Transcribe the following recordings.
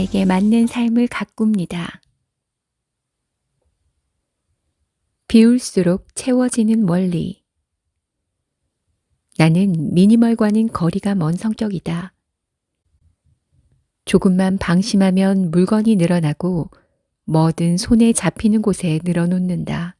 나에게 맞는 삶을 가꿉니다. 비울수록 채워지는 원리. 나는 미니멀과는 거리가 먼 성격이다. 조금만 방심하면 물건이 늘어나고 뭐든 손에 잡히는 곳에 늘어놓는다.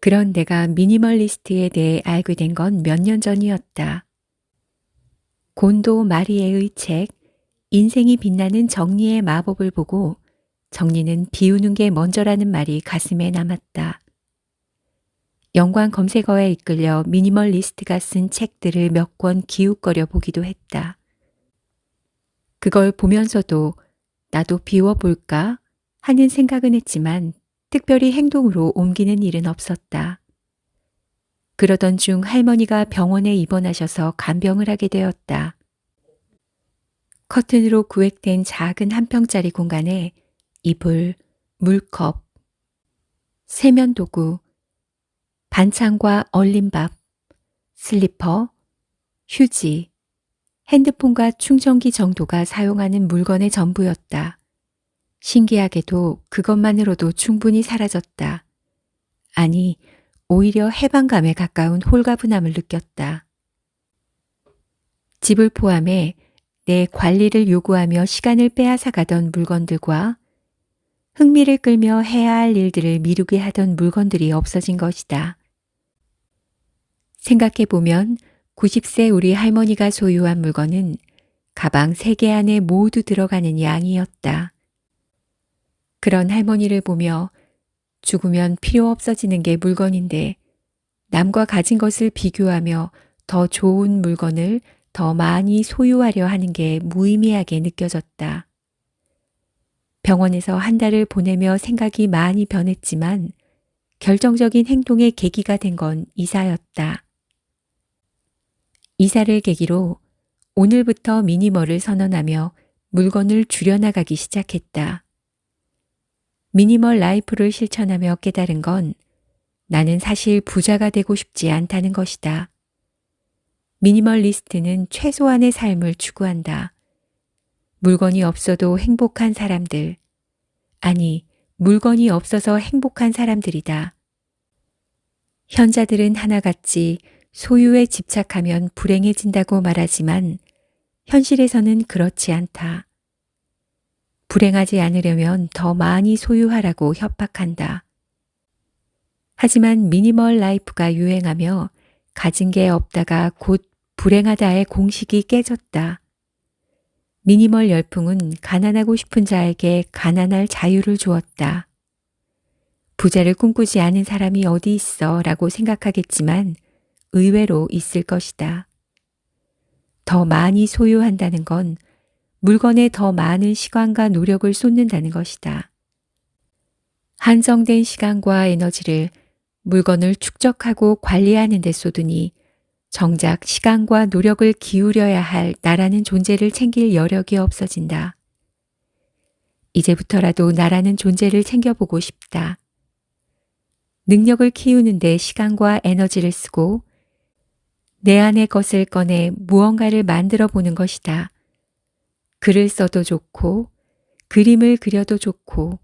그런 내가 미니멀리스트에 대해 알게 된 건 몇 년 전이었다. 곤도 마리에의 책 인생이 빛나는 정리의 마법을 보고 정리는 비우는 게 먼저라는 말이 가슴에 남았다. 연관 검색어에 이끌려 미니멀리스트가 쓴 책들을 몇 권 기웃거려 보기도 했다. 그걸 보면서도 나도 비워볼까 하는 생각은 했지만 특별히 행동으로 옮기는 일은 없었다. 그러던 중 할머니가 병원에 입원하셔서 간병을 하게 되었다. 커튼으로 구획된 작은 한 평짜리 공간에 이불, 물컵, 세면도구, 반찬과 얼림밥, 슬리퍼, 휴지, 핸드폰과 충전기 정도가 사용하는 물건의 전부였다. 신기하게도 그것만으로도 충분히 사라졌다. 아니, 오히려 해방감에 가까운 홀가분함을 느꼈다. 집을 포함해 내 관리를 요구하며 시간을 빼앗아 가던 물건들과 흥미를 끌며 해야 할 일들을 미루게 하던 물건들이 없어진 것이다. 생각해 보면 90세 우리 할머니가 소유한 물건은 가방 3개 안에 모두 들어가는 양이었다. 그런 할머니를 보며 죽으면 필요 없어지는 게 물건인데 남과 가진 것을 비교하며 더 좋은 물건을 더 많이 소유하려 하는 게 무의미하게 느껴졌다. 병원에서 한 달을 보내며 생각이 많이 변했지만 결정적인 행동의 계기가 된 건 이사였다. 이사를 계기로 오늘부터 미니멀을 선언하며 물건을 줄여나가기 시작했다. 미니멀 라이프를 실천하며 깨달은 건 나는 사실 부자가 되고 싶지 않다는 것이다. 미니멀리스트는 최소한의 삶을 추구한다. 물건이 없어도 행복한 사람들. 아니, 물건이 없어서 행복한 사람들이다. 현자들은 하나같이 소유에 집착하면 불행해진다고 말하지만 현실에서는 그렇지 않다. 불행하지 않으려면 더 많이 소유하라고 협박한다. 하지만 미니멀 라이프가 유행하며 가진 게 없다가 곧 불행하다의 공식이 깨졌다. 미니멀 열풍은 가난하고 싶은 자에게 가난할 자유를 주었다. 부자를 꿈꾸지 않은 사람이 어디 있어 라고 생각하겠지만 의외로 있을 것이다. 더 많이 소유한다는 건 물건에 더 많은 시간과 노력을 쏟는다는 것이다. 한정된 시간과 에너지를 물건을 축적하고 관리하는 데 쏟으니 정작 시간과 노력을 기울여야 할 나라는 존재를 챙길 여력이 없어진다. 이제부터라도 나라는 존재를 챙겨보고 싶다. 능력을 키우는데 시간과 에너지를 쓰고 내 안의 것을 꺼내 무언가를 만들어 보는 것이다. 글을 써도 좋고, 그림을 그려도 좋고,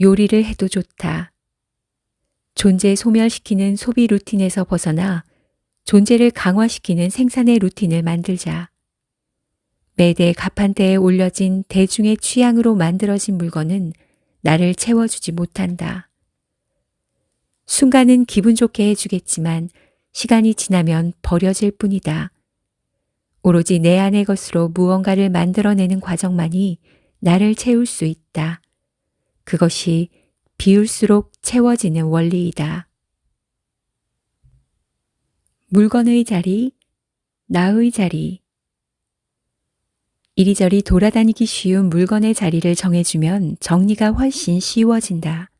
요리를 해도 좋다. 존재 소멸시키는 소비 루틴에서 벗어나 존재를 강화시키는 생산의 루틴을 만들자. 매대 가판대에 올려진 대중의 취향으로 만들어진 물건은 나를 채워주지 못한다. 순간은 기분 좋게 해주겠지만 시간이 지나면 버려질 뿐이다. 오로지 내 안의 것으로 무언가를 만들어내는 과정만이 나를 채울 수 있다. 그것이 비울수록 채워지는 원리이다. 물건의 자리, 나의 자리. 이리저리 돌아다니기 쉬운 물건의 자리를 정해주면 정리가 훨씬 쉬워진다.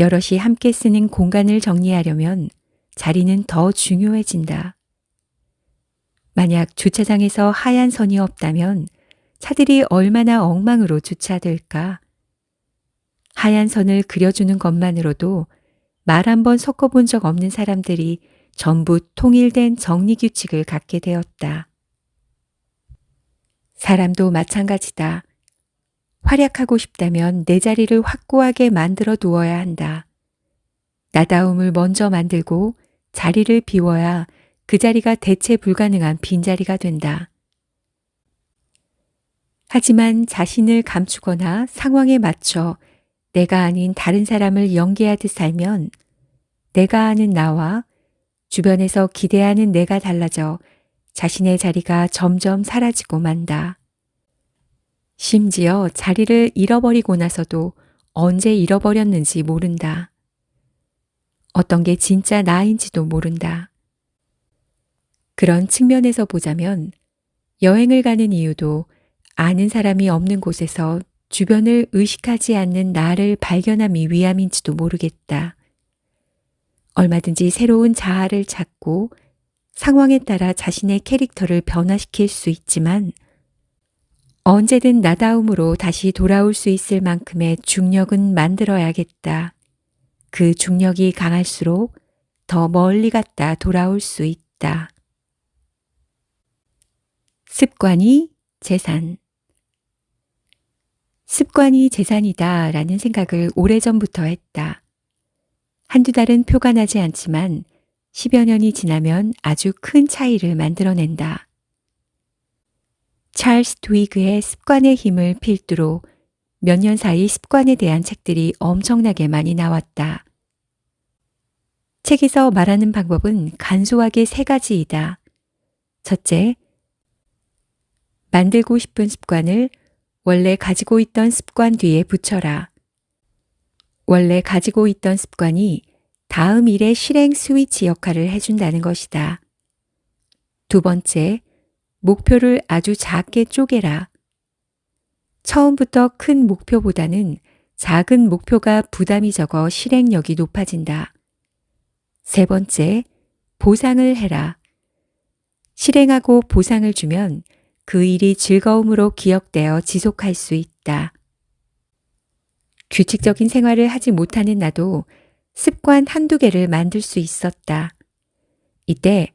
여럿이 함께 쓰는 공간을 정리하려면 자리는 더 중요해진다. 만약 주차장에서 하얀 선이 없다면 차들이 얼마나 엉망으로 주차될까? 하얀 선을 그려주는 것만으로도 말 한 번 섞어본 적 없는 사람들이 전부 통일된 정리 규칙을 갖게 되었다. 사람도 마찬가지다. 활약하고 싶다면 내 자리를 확고하게 만들어 두어야 한다. 나다움을 먼저 만들고 자리를 비워야 그 자리가 대체 불가능한 빈자리가 된다. 하지만 자신을 감추거나 상황에 맞춰 내가 아닌 다른 사람을 연기하듯 살면 내가 아는 나와 주변에서 기대하는 내가 달라져 자신의 자리가 점점 사라지고 만다. 심지어 자리를 잃어버리고 나서도 언제 잃어버렸는지 모른다. 어떤 게 진짜 나인지도 모른다. 그런 측면에서 보자면 여행을 가는 이유도 아는 사람이 없는 곳에서 주변을 의식하지 않는 나를 발견함이 위함인지도 모르겠다. 얼마든지 새로운 자아를 찾고 상황에 따라 자신의 캐릭터를 변화시킬 수 있지만 언제든 나다움으로 다시 돌아올 수 있을 만큼의 중력은 만들어야겠다. 그 중력이 강할수록 더 멀리 갔다 돌아올 수 있다. 습관이 재산. 습관이 재산이다 라는 생각을 오래전부터 했다. 한두 달은 표가 나지 않지만 10여 년이 지나면 아주 큰 차이를 만들어낸다. 찰스 트위그의 습관의 힘을 필두로 몇 년 사이 습관에 대한 책들이 엄청나게 많이 나왔다. 책에서 말하는 방법은 간소하게 세 가지이다. 첫째, 만들고 싶은 습관을 원래 가지고 있던 습관 뒤에 붙여라. 원래 가지고 있던 습관이 다음 일의 실행 스위치 역할을 해준다는 것이다. 두 번째, 목표를 아주 작게 쪼개라. 처음부터 큰 목표보다는 작은 목표가 부담이 적어 실행력이 높아진다. 세 번째, 보상을 해라. 실행하고 보상을 주면 그 일이 즐거움으로 기억되어 지속할 수 있다. 규칙적인 생활을 하지 못하는 나도 습관 한두 개를 만들 수 있었다. 이때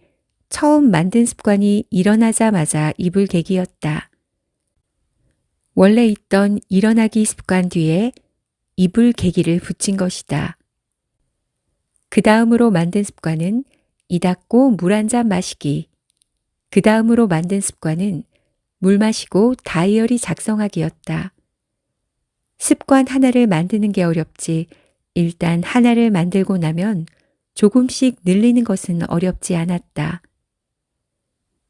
처음 만든 습관이 일어나자마자 입을 계기였다. 원래 있던 일어나기 습관 뒤에 입을 계기를 붙인 것이다. 그 다음으로 만든 습관은 이 닫고 물 한 잔 마시기. 그 다음으로 만든 습관은 물 마시고 다이어리 작성하기였다. 습관 하나를 만드는 게 어렵지 일단 하나를 만들고 나면 조금씩 늘리는 것은 어렵지 않았다.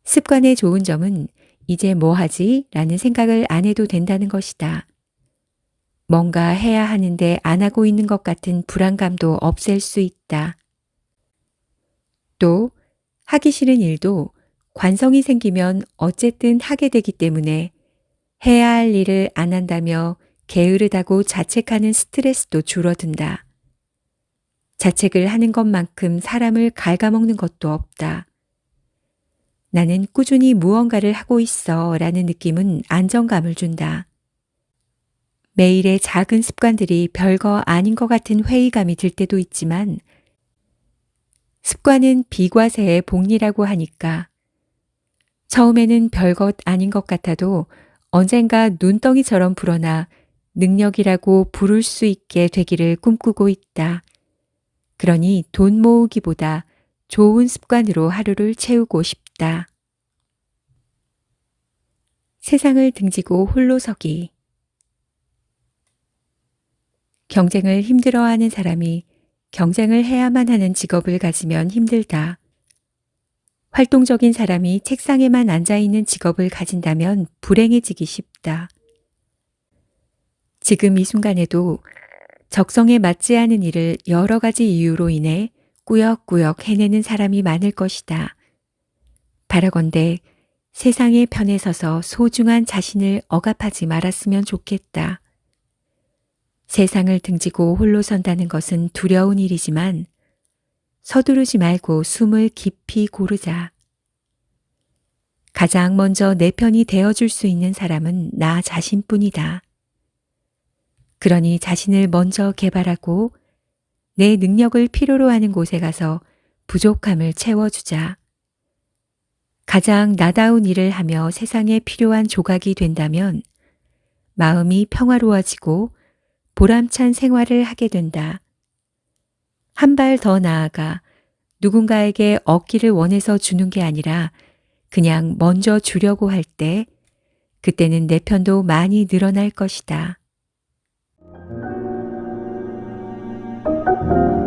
습관의 좋은 점은 이제 뭐 하지? 라는 생각을 안 해도 된다는 것이다. 뭔가 해야 하는데 안 하고 있는 것 같은 불안감도 없앨 수 있다. 또 하기 싫은 일도 관성이 생기면 어쨌든 하게 되기 때문에 해야 할 일을 안 한다며 게으르다고 자책하는 스트레스도 줄어든다. 자책을 하는 것만큼 사람을 갉아먹는 것도 없다. 나는 꾸준히 무언가를 하고 있어 라는 느낌은 안정감을 준다. 매일의 작은 습관들이 별거 아닌 것 같은 회의감이 들 때도 있지만 습관은 비과세의 복리라고 하니까 처음에는 별것 아닌 것 같아도 언젠가 눈덩이처럼 불어나 능력이라고 부를 수 있게 되기를 꿈꾸고 있다. 그러니 돈 모으기보다 좋은 습관으로 하루를 채우고 싶다. 세상을 등지고 홀로 서기. 경쟁을 힘들어하는 사람이 경쟁을 해야만 하는 직업을 가지면 힘들다. 활동적인 사람이 책상에만 앉아 있는 직업을 가진다면 불행해지기 쉽다. 지금 이 순간에도 적성에 맞지 않은 일을 여러 가지 이유로 인해 꾸역꾸역 해내는 사람이 많을 것이다. 바라건대 세상의 편에 서서 소중한 자신을 억압하지 말았으면 좋겠다. 세상을 등지고 홀로 선다는 것은 두려운 일이지만 서두르지 말고 숨을 깊이 고르자. 가장 먼저 내 편이 되어줄 수 있는 사람은 나 자신뿐이다. 그러니 자신을 먼저 개발하고 내 능력을 필요로 하는 곳에 가서 부족함을 채워주자. 가장 나다운 일을 하며 세상에 필요한 조각이 된다면 마음이 평화로워지고 보람찬 생활을 하게 된다. 한 발 더 나아가 누군가에게 얻기를 원해서 주는 게 아니라 그냥 먼저 주려고 할 때 그때는 내 편도 많이 늘어날 것이다. Thank you.